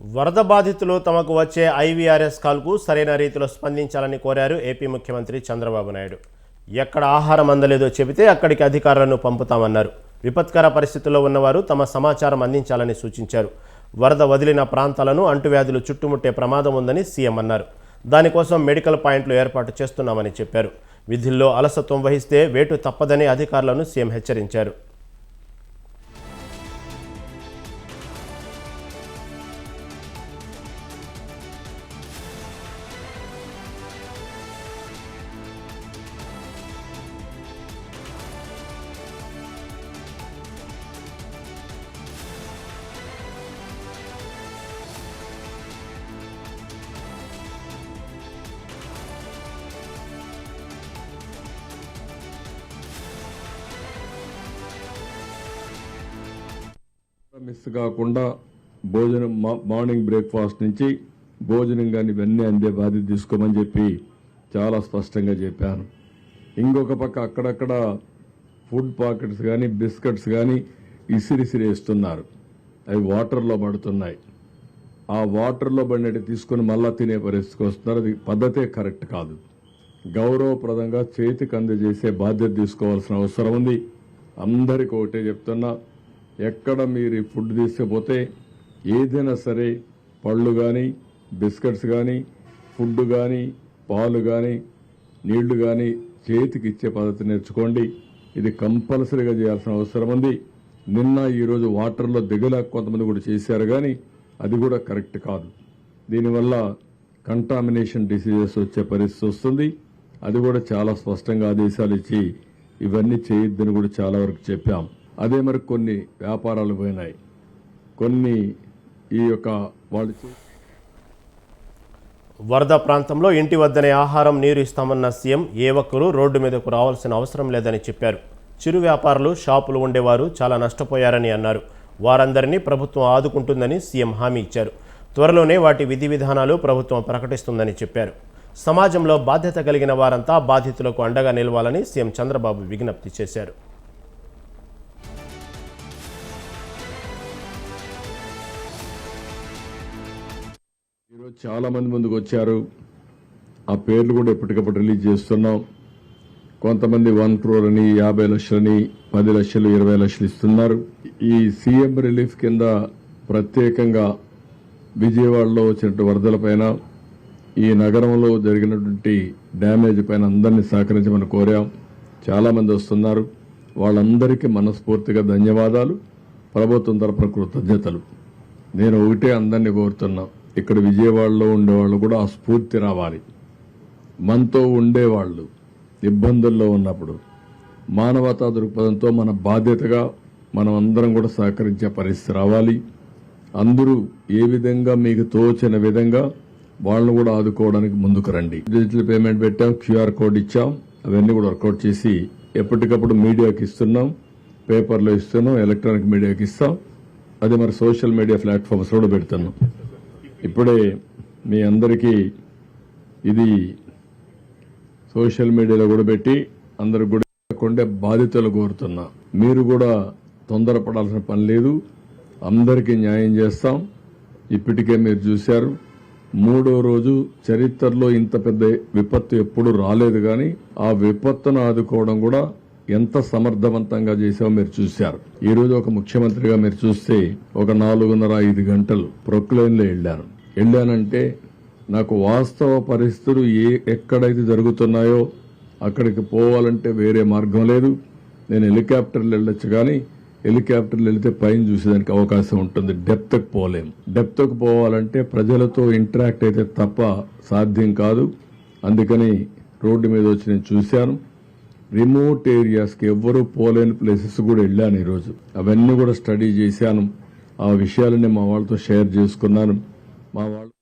వరద బాధితులు తమకు వచ్చే ఐవీఆర్ఎస్ కాల్కు సరైన రీతిలో స్పందించాలని కోరారు ఏపీ ముఖ్యమంత్రి చంద్రబాబు నాయుడు. ఎక్కడ ఆహారం అందలేదో చెబితే అక్కడికి అధికారులను పంపుతామన్నారు. విపత్కర పరిస్థితుల్లో ఉన్నవారు తమ సమాచారం అందించాలని సూచించారు. వరద వదిలిన ప్రాంతాలను అంటువ్యాధులు చుట్టుముట్టే ప్రమాదం ఉందని సీఎం అన్నారు. దానికోసం మెడికల్ పాయింట్లు ఏర్పాటు చేస్తున్నామని చెప్పారు. విధుల్లో అలసత్వం వహిస్తే వేటు తప్పదని అధికారులను సీఎం హెచ్చరించారు. మిస్ కాకుండా భోజనం మా- మార్నింగ్ బ్రేక్ఫాస్ట్ నుంచి భోజనం కానీ ఇవన్నీ అందే బాధ్యత తీసుకోమని చెప్పి చాలా స్పష్టంగా చెప్పాను. ఇంకొక పక్క అక్కడక్కడ ఫుడ్ పాకెట్స్ కానీ బిస్కెట్స్ కానీ ఇసిరిసిరి వేస్తున్నారు. అవి వాటర్లో పడుతున్నాయి. ఆ వాటర్లో పడినట్టు తీసుకుని మళ్ళా తినే పరిస్థితికి వస్తున్నారు. అది పద్ధతే కరెక్ట్ కాదు. గౌరవప్రదంగా చేతికి అందజేసే బాధ్యత తీసుకోవాల్సిన అవసరం ఉంది. అందరికి ఒకటే చెప్తున్నా ఎక్కడ మీరు ఫుడ్ తీసుకుపోతే ఏదైనా సరే పళ్ళు కానీ బిస్కెట్స్ కానీ ఫుడ్ కానీ పాలు కానీ నీళ్ళు కానీ చేతికి ఇచ్చే పద్ధతి నేర్చుకోండి. ఇది కంపల్సరీగా చేయాల్సిన అవసరం ఉంది. నిన్న ఈరోజు వాటర్లో దిగలేక కొంతమంది కూడా చేశారు కానీ అది కూడా కరెక్ట్ కాదు. దీనివల్ల కంటామినేషన్ డిసీజెస్ వచ్చే పరిస్థితి వస్తుంది. అది కూడా చాలా స్పష్టంగా ఆదేశాలు ఇచ్చి ఇవన్నీ చేయొద్దని కూడా చాలా వరకు చెప్పాం. అదే మరి కొన్ని వ్యాపారాలు పోయినాయి. కొన్ని ఈ యొక్క వాళ్ళు వరద ప్రాంతంలో ఇంటి వద్దనే ఆహారం నీరు ఇస్తామన్న సీఎం ఏ ఒక్కరూ రోడ్డు మీదకు రావాల్సిన అవసరం లేదని చెప్పారు. చిరు వ్యాపారులు షాపులు ఉండేవారు చాలా నష్టపోయారని అన్నారు. వారందరినీ ప్రభుత్వం ఆదుకుంటుందని సీఎం హామీ ఇచ్చారు. త్వరలోనే వాటి విధి విధానాలు ప్రభుత్వం ప్రకటిస్తుందని చెప్పారు. సమాజంలో బాధ్యత కలిగిన వారంతా బాధితులకు అండగా నిలవాలని సీఎం చంద్రబాబు విజ్ఞప్తి చేశారు. ఈరోజు చాలా మంది ముందుకు వచ్చారు. ఆ పేర్లు కూడా ఎప్పటికప్పుడు రిలీజ్ చేస్తున్నాం. కొంతమంది వన్ క్రోర్ అని యాభై లక్షలని పది లక్షలు ఇరవై లక్షలు ఇస్తున్నారు. ఈ సీఎం రిలీఫ్ కింద ప్రత్యేకంగా విజయవాడలో వచ్చినట్టు వరదల పైన ఈ నగరంలో జరిగినటువంటి డ్యామేజ్ పైన అందరినీ సహకరించమని కోరాం. చాలామంది వస్తున్నారు. వాళ్ళందరికీ మనస్ఫూర్తిగా ధన్యవాదాలు. ప్రభుత్వం తరపున కృతజ్ఞతలు. నేను ఒకటే అందరినీ కోరుతున్నా. ఇక్కడ విజయవాడలో ఉండేవాళ్ళు కూడా ఆ స్ఫూర్తి రావాలి. మనతో ఉండేవాళ్ళు ఇబ్బందుల్లో ఉన్నప్పుడు మానవతా దృక్పథంతో మన బాధ్యతగా మనం అందరం కూడా సహకరించే పరిస్థితి రావాలి. అందరూ ఏ విధంగా మీకు తోచిన విధంగా వాళ్ళను కూడా ఆదుకోవడానికి ముందుకు రండి. డిజిటల్ పేమెంట్ పెట్టాం క్యూఆర్ కోడ్ ఇచ్చాం అవన్నీ కూడా వర్కౌట్ చేసి ఎప్పటికప్పుడు మీడియాకి ఇస్తున్నాం పేపర్లో ఇస్తున్నాం ఎలక్ట్రానిక్ మీడియాకి ఇస్తాం. అది మరి సోషల్ మీడియా ప్లాట్ఫామ్స్ కూడా పెడుతున్నాం. ఇప్పుడే మీ అందరికీ ఇది సోషల్ మీడియాలో కూడా పెట్టి అందరు కూడా కొండే బాధితులు కోరుతున్నా. మీరు కూడా తొందరపడాల్సిన పని లేదు. అందరికీ న్యాయం చేస్తాం. ఇప్పటికే మీరు చూశారు. మూడో రోజు చరిత్రలో ఇంత పెద్ద విపత్తు ఎప్పుడు రాలేదు కానీ ఆ విపత్తును ఆదుకోవడం కూడా ఎంత సమర్థవంతంగా చేసావో మీరు చూశారు. ఈ రోజు ఒక ముఖ్యమంత్రిగా మీరు చూస్తే ఒక నాలుగున్నర ఐదు గంటలు ప్రొక్లైన్లో వెళ్ళాను. వెళ్ళానంటే నాకు వాస్తవ పరిస్థితులు ఏ ఎక్కడైతే జరుగుతున్నాయో అక్కడికి పోవాలంటే వేరే మార్గం లేదు. నేను హెలికాప్టర్లు వెళ్ళొచ్చు కానీ హెలికాప్టర్లు వెళితే పైన చూసేదానికి అవకాశం ఉంటుంది. డెప్త్కి పోలేం. డెప్త్కి పోవాలంటే ప్రజలతో ఇంటరాక్ట్ అయితే తప్ప సాధ్యం కాదు. అందుకని రోడ్డు మీద వచ్చి నేను చూశాను. రిమోట్ ఏరియాస్కి ఎవ్వరూ పోలేని ప్లేసెస్ కూడా వెళ్ళాను ఈరోజు. అవన్నీ కూడా స్టడీ చేశాను. ఆ విషయాలని మా వాళ్ళతో షేర్ చేసుకున్నాను. మా వాళ్ళు